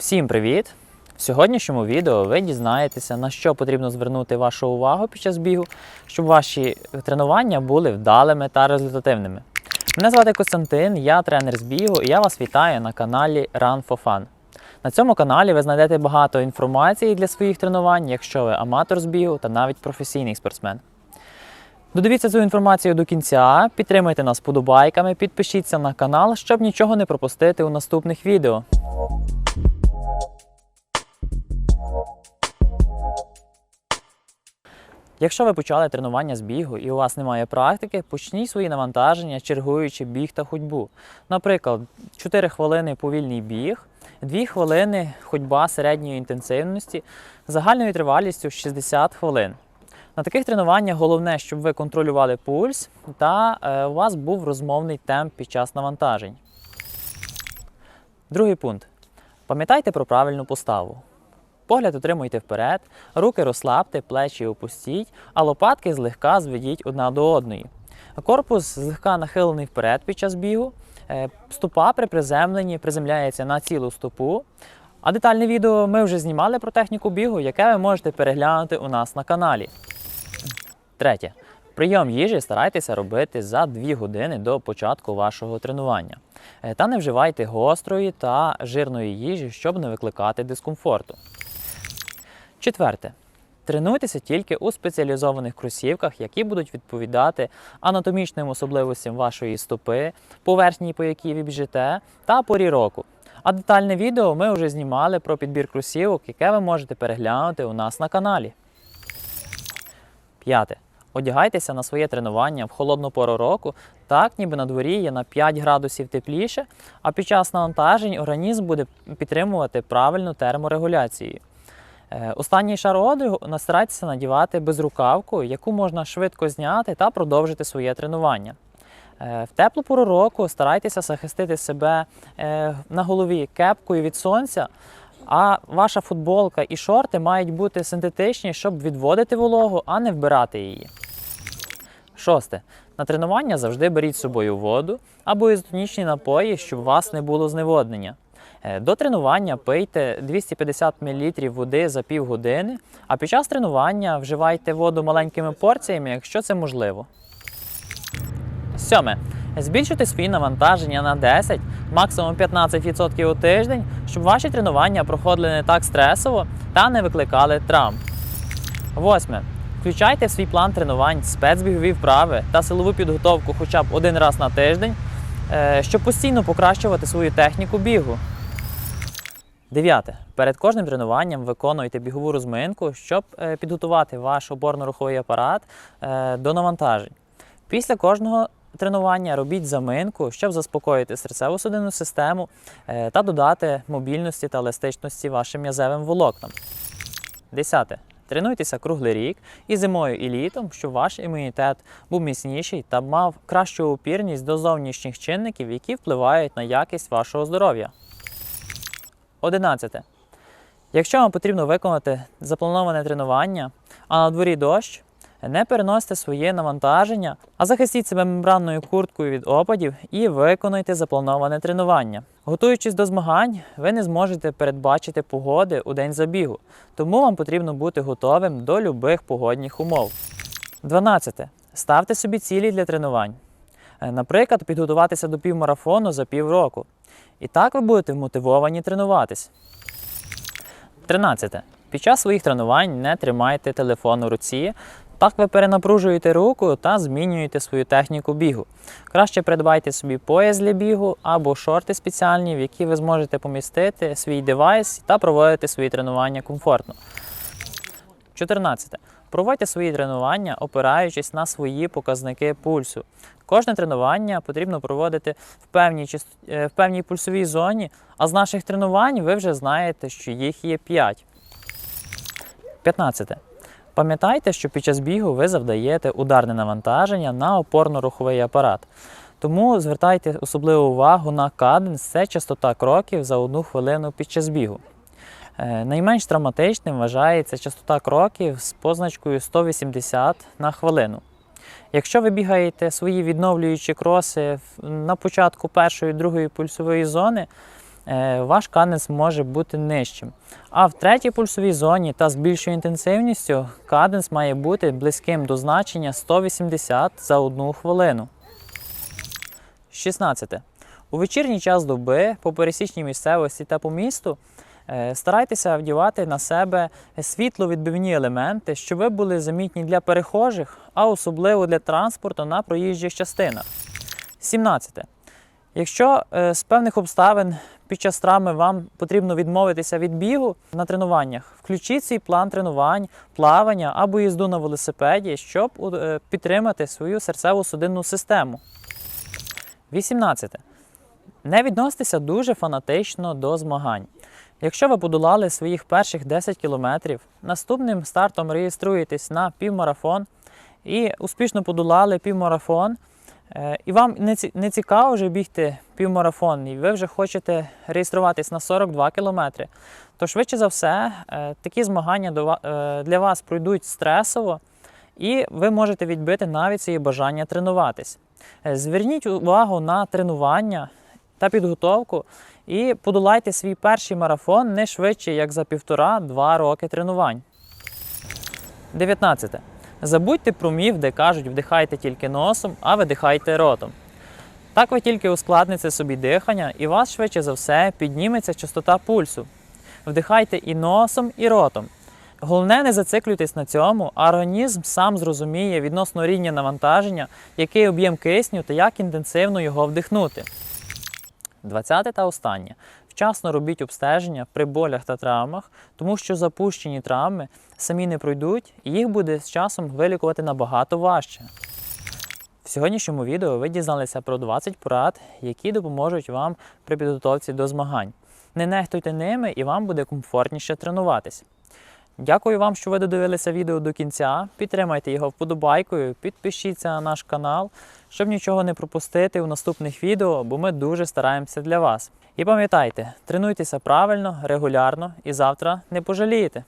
Всім привіт! В сьогоднішньому відео ви дізнаєтеся, на що потрібно звернути вашу увагу під час бігу, щоб ваші тренування були вдалими та результативними. Мене звати Костянтин, я тренер з бігу, і я вас вітаю на каналі Run for Fun. На цьому каналі ви знайдете багато інформації для своїх тренувань, якщо ви аматор з бігу та навіть професійний спортсмен. Додивіться цю інформацію до кінця, підтримайте нас подобайками, підпишіться на канал, щоб нічого не пропустити у наступних відео. Якщо ви почали тренування з бігу і у вас немає практики, почніть свої навантаження, чергуючи біг та ходьбу. Наприклад, 4 хвилини повільний біг, 2 хвилини ходьба середньої інтенсивності загальною тривалістю 60 хвилин. На таких тренуваннях головне, щоб ви контролювали пульс та е, у вас був розмовний темп під час навантажень. Другий пункт. Пам'ятайте про правильну поставу. Погляд отримуйте вперед, руки розслабте, плечі опустіть, а лопатки злегка зведіть одна до одної. Корпус злегка нахилений вперед під час бігу. Е, Стопа при приземленні приземляється на цілу стопу. А детальне відео ми вже знімали про техніку бігу, яке ви можете переглянути у нас на каналі. Третє. Прийом їжі старайтеся робити за 2 години до початку вашого тренування. Е, Та не вживайте гострої та жирної їжі, щоб не викликати дискомфорту. Четверте. Тренуйтеся тільки у спеціалізованих кросівках, які будуть відповідати анатомічним особливостям вашої стопи, поверхні, по якій ви біжите, та порі року. А детальне відео ми вже знімали про підбір кросівок, яке ви можете переглянути у нас на каналі. П'яте. Одягайтеся на своє тренування в холодну пору року, так ніби на дворі є на 5 градусів тепліше, а під час навантажень організм буде підтримувати правильну терморегуляцію. Е, Останній шар одягу старайтеся надівати безрукавку, яку можна швидко зняти та продовжити своє тренування. Е, В теплу пору року старайтеся захистити себе е, на голові кепкою від сонця, а ваша футболка і шорти мають бути синтетичні, щоб відводити вологу, а не вбирати її. Шосте. На тренування завжди беріть з собою воду або ізотонічні напої, щоб у вас не було зневоднення. Е, До тренування пийте 250 мл води за півгодини, а під час тренування вживайте воду маленькими порціями, якщо це можливо. Сьоме. Збільшуйте свої навантаження на 10, максимум 15% у тиждень, щоб ваші тренування проходили не так стресово та не викликали травм. Восьме. Включайте в свій план тренувань спецбігові вправи та силову підготовку хоча б один раз на тиждень, е, щоб постійно покращувати свою техніку бігу. Дев'яте. Перед кожним тренуванням виконуйте бігову розминку, щоб е, підготувати ваш опорно-руховий апарат е, до навантажень. Після кожного тренування робіть заминку, щоб заспокоїти серцево-судинну систему е, та додати мобільності та еластичності вашим м'язевим волокнам. Десяте. Тренуйтеся круглий рік і зимою, і літом, щоб ваш імунітет був міцніший та мав кращу опірність до зовнішніх чинників, які впливають на якість вашого здоров'я. 11. Якщо вам потрібно виконати заплановане тренування, а на дворі дощ, не переносьте своє навантаження, а захистіть себе мембранною курткою від опадів і виконуйте заплановане тренування. Готуючись до змагань, ви не зможете передбачити погоди у день забігу, тому вам потрібно бути готовим до любих погодних умов. 12. Ставте собі цілі для тренувань. Е, Наприклад, підготуватися до півмарафону за півроку. І так ви будете мотивовані тренуватись. 13. Під час своїх тренувань не тримайте телефон у руці. Так ви перенапружуєте руку та змінюєте свою техніку бігу. Краще придбайте собі пояс для бігу або шорти спеціальні, в які ви зможете помістити свій девайс та проводити свої тренування комфортно. 14. Проводьте свої тренування, опираючись на свої показники пульсу. Кожне тренування потрібно проводити в певній, е, в певній пульсовій зоні, а з наших тренувань ви вже знаєте, що їх є 5. 15. Пам'ятайте, що під час бігу ви завдаєте ударне навантаження на опорно-руховий апарат. Тому звертайте особливу увагу на каденс, це частота кроків за одну хвилину під час бігу. Е, Найменш травматичним вважається частота кроків з позначкою 180 на хвилину. Якщо ви бігаєте свої відновлюючі кроси на початку першої другої пульсової зони, е, ваш каденс може бути нижчим. А в третій пульсовій зоні та з більшою інтенсивністю каденс має бути близьким до значення 180 за одну хвилину. 16. У вечірній час доби по пересічній місцевості та по місту старайтеся вдівати на себе світловідбивні елементи, щоб ви були замітні для перехожих, а особливо для транспорту на проїжджих частинах. 17. Якщо е, з певних обставин під час травми вам потрібно відмовитися від бігу на тренуваннях, включіть свій план тренувань, плавання або їзду на велосипеді, щоб е, підтримати свою серцево-судинну систему. 18. Не відноситеся дуже фанатично до змагань. Якщо ви подолали своїх перших 10 кілометрів, наступним стартом реєструєтесь на півмарафон і успішно подолали півмарафон, е, і вам не цікаво вже бігти півмарафон, і ви вже хочете реєструватись на 42 кілометри, то швидше за все е, такі змагання е, для вас пройдуть стресово, і ви можете відбити навіть свої бажання тренуватись. Зверніть увагу на тренування та підготовку і подолайте свій перший марафон не швидше, як за півтора-два роки тренувань. 19. Забудьте про міф, де кажуть, вдихайте тільки носом, а видихайте ротом. Так ви тільки ускладните собі дихання, і вас швидше за все підніметься частота пульсу. Вдихайте і носом, і ротом. Головне, не зациклюйтесь на цьому, а організм сам зрозуміє відносно рівня навантаження, який об'єм кисню та як інтенсивно його вдихнути. 20 та останнє. Вчасно робіть обстеження при болях та травмах, тому що запущені травми самі не пройдуть, і їх буде з часом вилікувати набагато важче. В сьогоднішньому відео ви дізналися про 20 порад, які допоможуть вам при підготовці до змагань. Не нехтуйте ними і вам буде комфортніше тренуватись. Дякую вам, що ви додивилися відео до кінця. Підтримайте його вподобайкою, підпишіться на наш канал, щоб нічого не пропустити у наступних відео, бо ми дуже стараємося для вас. І пам'ятайте, тренуйтеся правильно, регулярно і завтра не пожалієте.